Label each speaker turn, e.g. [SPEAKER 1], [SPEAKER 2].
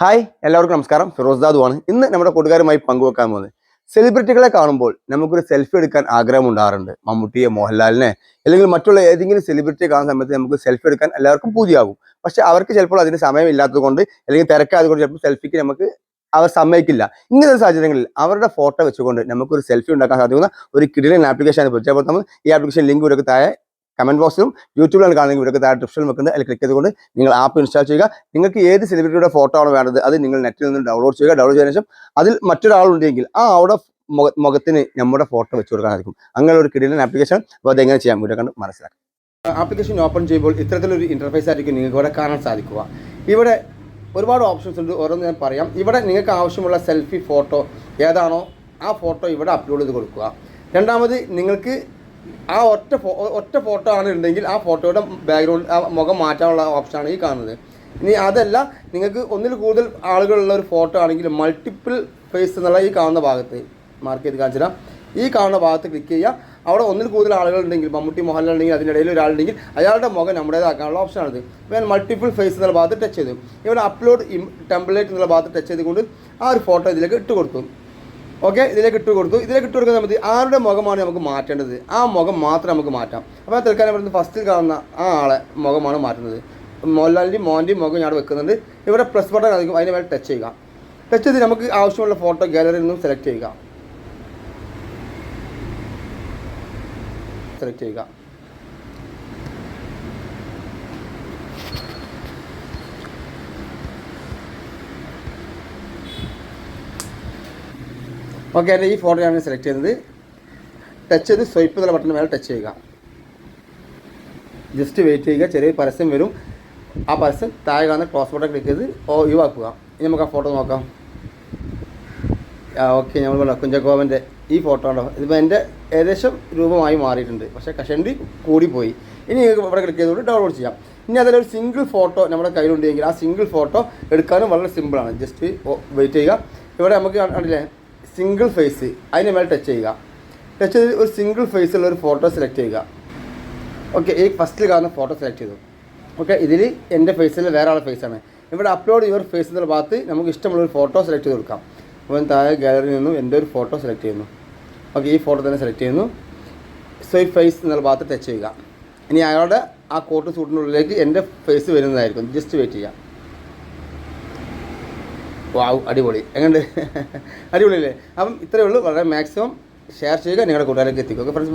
[SPEAKER 1] Hi എല്ലാവർക്കും നമസ്കാരം. ഫിറോസ് ദാദുവാണ് ഇന്ന് നമ്മുടെ കൂട്ടുകാരുമായി പങ്കുവെക്കാൻ പോകുന്നത്. സെലിബ്രിറ്റികളെ കാണുമ്പോൾ നമുക്കൊരു സെൽഫി എടുക്കാൻ ആഗ്രഹം ഉണ്ടാകാറുണ്ട്. മമ്മൂട്ടിയെ മോഹൻലാലിനെ അല്ലെങ്കിൽ മറ്റുള്ള ഏതെങ്കിലും സെലിബ്രിറ്റിയെ കാണുന്ന സമയത്ത് നമുക്ക് സെൽഫി എടുക്കാൻ എല്ലാവർക്കും പൂതിയാകും. പക്ഷെ അവർക്ക് ചിലപ്പോൾ അതിന് സമയമില്ലാത്തത് കൊണ്ട് അല്ലെങ്കിൽ തിരക്കായതുകൊണ്ട് ചിലപ്പോൾ സെൽഫിക്ക് നമുക്ക് അവർ സമ്മതിക്കില്ല. ഇങ്ങനത്തെ സാഹചര്യങ്ങളിൽ അവരുടെ ഫോട്ടോ വെച്ചുകൊണ്ട് നമുക്കൊരു സെൽഫി ഉണ്ടാക്കാൻ സാധിക്കുന്ന ഒരു കിടിലൻ ആപ്ലിക്കേഷൻ പരിചയപ്പെടുത്താൻ നമ്മൾ ഈ ആപ്ലിക്കേഷൻ ലിങ്ക് കൊടുക്കത്തായ കമന്റ് ബോക്സിലും യൂട്യൂബിലാണ് കാണുന്നത്. ഇവരൊക്കെ താഴെ ഡിസ്ക്രിപ്ഷൻ വെക്കുന്നത്. അതിൽ ക്ലിക്ക് ചെയ്തുകൊണ്ട് നിങ്ങൾ ആപ്പ് ഇൻസ്റ്റാൾ ചെയ്യുക. നിങ്ങൾക്ക് ഏത് സെലിബ്രിറ്റിയുടെ ഫോട്ടോ ആണ് വേണ്ടത്? അത് നിങ്ങൾ നെറ്റിൽ നിന്ന് ഡൗൺലോഡ് ചെയ്യുക. ഡൗൺലോഡ് ചെയ്തതിനു ശേഷം അതിൽ മറ്റൊരാളുണ്ടെങ്കിൽ ആ അവിടെ മുഖത്തിന് നമ്മുടെ ഫോട്ടോ വെച്ച് കൊടുക്കാൻ സാധിക്കും. അങ്ങനെ ഒരു കിടിലൻ ആപ്ലിക്കേഷൻ അപ്പോൾ അതെങ്ങനെ ചെയ്യാം? വീഡിയോ കണ്ട് മനസ്സിലാക്കാം. ആപ്ലിക്കേഷൻ ഓപ്പൺ ചെയ്യുമ്പോൾ ഇത്തരത്തിലൊരു ഇന്റർഫേസ് ആയിരിക്കും നിങ്ങൾക്ക് ഇവിടെ കാണാൻ സാധിക്കുക. ഇവിടെ ഒരുപാട് ഓപ്ഷൻസ് ഉണ്ട്. ഓരോന്ന് ഞാൻ പറയാം. ഇവിടെ നിങ്ങൾക്ക് ആവശ്യമുള്ള സെൽഫി ഫോട്ടോ ഏതാണോ ആ ഫോട്ടോ ഇവിടെ അപ്ലോഡ് ചെയ്ത് കൊടുക്കുക. രണ്ടാമത് നിങ്ങൾക്ക് ആ ഒറ്റ ഒറ്റ ഫോട്ടോ ആണ് ഉണ്ടെങ്കിൽ ആ ഫോട്ടോയുടെ ബാക്ക്ഗ്രൗണ്ട് ആ മുഖം മാറ്റാനുള്ള ഓപ്ഷനാണ് ഈ കാണുന്നത്. ഇനി അതല്ല നിങ്ങൾക്ക് ഒന്നിൽ കൂടുതൽ ആളുകളുള്ള ഒരു ഫോട്ടോ ആണെങ്കിൽ മൾട്ടിപ്പിൾ ഫേസ് എന്നുള്ള ഈ കാണുന്ന ഭാഗത്ത് മാർക്ക് ചെയ്ത് കാണിച്ചുതരാം ഈ കാണുന്ന ഭാഗത്ത് ക്ലിക്ക് ചെയ്യുക. അവിടെ ഒന്നിൽ കൂടുതൽ ആളുകളുണ്ടെങ്കിൽ മമ്മൂട്ടി മോഹൻലാൽ ഉണ്ടെങ്കിൽ അതിനിടയിൽ ഒരാളുണ്ടെങ്കിൽ അയാളുടെ മുഖം നമ്മുടേതാക്കാനുള്ള ഓപ്ഷനാണിത് ഇപ്പോൾ മൾട്ടിപ്പിൾ ഫേസ് എന്നുള്ള ഭാഗത്ത് ടച്ച് ചെയ്തു. ഇവിടെ അപ്ലോഡ് ടെംപ്ലേറ്റ് എന്നുള്ള ഭാഗത്ത് ടച്ച് ചെയ്തുകൊണ്ട് ആ ഒരു ഫോട്ടോ ഇതിലേക്ക് ഇട്ട് കൊടുത്തു ഓക്കെ ഇതിലേക്ക് ഇട്ട് കൊടുത്തു. ഇതിലേക്ക് ഇട്ട് കൊടുക്കുന്ന സമയത്ത് ആരുടെ മുഖമാണ് നമുക്ക് മാറ്റേണ്ടത്? ആ മുഖം മാത്രം നമുക്ക് മാറ്റാം. അപ്പോൾ ആ തൽക്കാലം പറയുന്നത് ഫസ്റ്റിൽ കാണുന്ന ആ ആളെ മുഖമാണ് മാറ്റുന്നത്. മോഹൻലാലിന്റെയും മോന്റെയും മുഖം ഞാൻ വെക്കുന്നുണ്ട്. ഇവിടെ പ്ലസ് ബട്ടൺ ആയിരിക്കും അതിന് വേണ്ടി ടച്ച് ചെയ്യുക. ടച്ച് ചെയ്ത് നമുക്ക് ആവശ്യമുള്ള ഫോട്ടോ ഗാലറിയിൽ നിന്നും സെലക്ട് ചെയ്യുക. സെലക്ട് ചെയ്യുക. ഓക്കെ എന്റെ ഈ ഫോട്ടോ ഞാൻ സെലക്ട് ചെയ്യുന്നത്. ടച്ച് ചെയ്ത് സ്വൈപ്പ് എന്നുള്ള ബട്ടൺ മേലെ ടച്ച് ചെയ്യുക. ജസ്റ്റ് വെയിറ്റ് ചെയ്യുക. ചെറിയ പരസ്യം വരും. ആ പരസ്യം താഴെ കാണുന്ന ക്ലോസ് ബട്ടൺ ക്ലിക്ക് ചെയ്ത് ഓ ഒഴിവാക്കുക ഇനി നമുക്ക് ആ ഫോട്ടോ നോക്കാം. ഓക്കെ നമ്മൾ പറഞ്ഞ കുഞ്ചക്കോവന്റെ ഈ ഫോട്ടോ ഉണ്ടോ ഇതിപ്പോൾ എന്റെ ഏകദേശം രൂപമായി മാറിയിട്ടുണ്ട്. പക്ഷേ കഷണ്ടി കൂടിപ്പോയി. ഇനി നിങ്ങൾക്ക് ഇവിടെ ക്ലിക്ക് ചെയ്തുകൊണ്ട് ഡൗൺലോഡ് ചെയ്യാം. ഇനി അതിലൊരു സിംഗിൾ ഫോട്ടോ നമ്മുടെ കയ്യിലുണ്ടെങ്കിൽ ആ സിംഗിൾ ഫോട്ടോ എടുക്കാനും വളരെ സിമ്പിളാണ് ജസ്റ്റ് വെയിറ്റ് ചെയ്യുക. ഇവിടെ നമുക്ക് കണ്ടില്ലേ? സിംഗിൾ ഫേസ് അതിന് മേലെ ടച്ച് ചെയ്യുക. ടച്ച് ചെയ്ത് ഒരു സിംഗിൾ ഫേസുള്ള ഒരു ഫോട്ടോ സെലക്ട് ചെയ്യുക. ഓക്കെ ഈ ഫസ്റ്റിൽ കാണുന്ന ഫോട്ടോ സെലക്ട് ചെയ്തു. ഓക്കെ ഇതിൽ എന്റെ ഫേസിൽ വേറെ ആളുടെ ഫേസാണ് ഇവിടെ അപ്ലോഡ് യുവർ ഫേസ് എന്നുള്ള ഭാഗത്ത് നമുക്ക് ഇഷ്ടമുള്ള ഒരു ഫോട്ടോ സെലക്ട് ചെയ്ത് കൊടുക്കാം. അപ്പോൾ താഴെ ഗാലറിയിൽ നിന്നും എന്റെ ഒരു ഫോട്ടോ സെലക്ട് ചെയ്യുന്നു. ഓക്കെ ഈ ഫോട്ടോ തന്നെ സെലക്ട് ചെയ്യുന്നു. സ്വൈപ്പ് ഫേസ് എന്നുള്ള ഭാഗത്ത് ടച്ച് ചെയ്യുക. ഇനി അയാളുടെ ആ കോട്ട് സൂട്ടിനുള്ളിലേക്ക് എന്റെ ഫേസ് വരുന്നതായിരിക്കും. ജസ്റ്റ് വെയിറ്റ് ചെയ്യാം വാവ് അടിപൊളി. എങ്ങനെയുണ്ട് അടിപൊളിയല്ലേ? അപ്പം ഇത്രയേ ഉള്ളൂ. വളരെ മാക്സിമം ഷെയർ ചെയ്യുക. നിങ്ങളുടെ കൂട്ടുകാരിലേക്ക് എത്തിക്കുക. Okay friends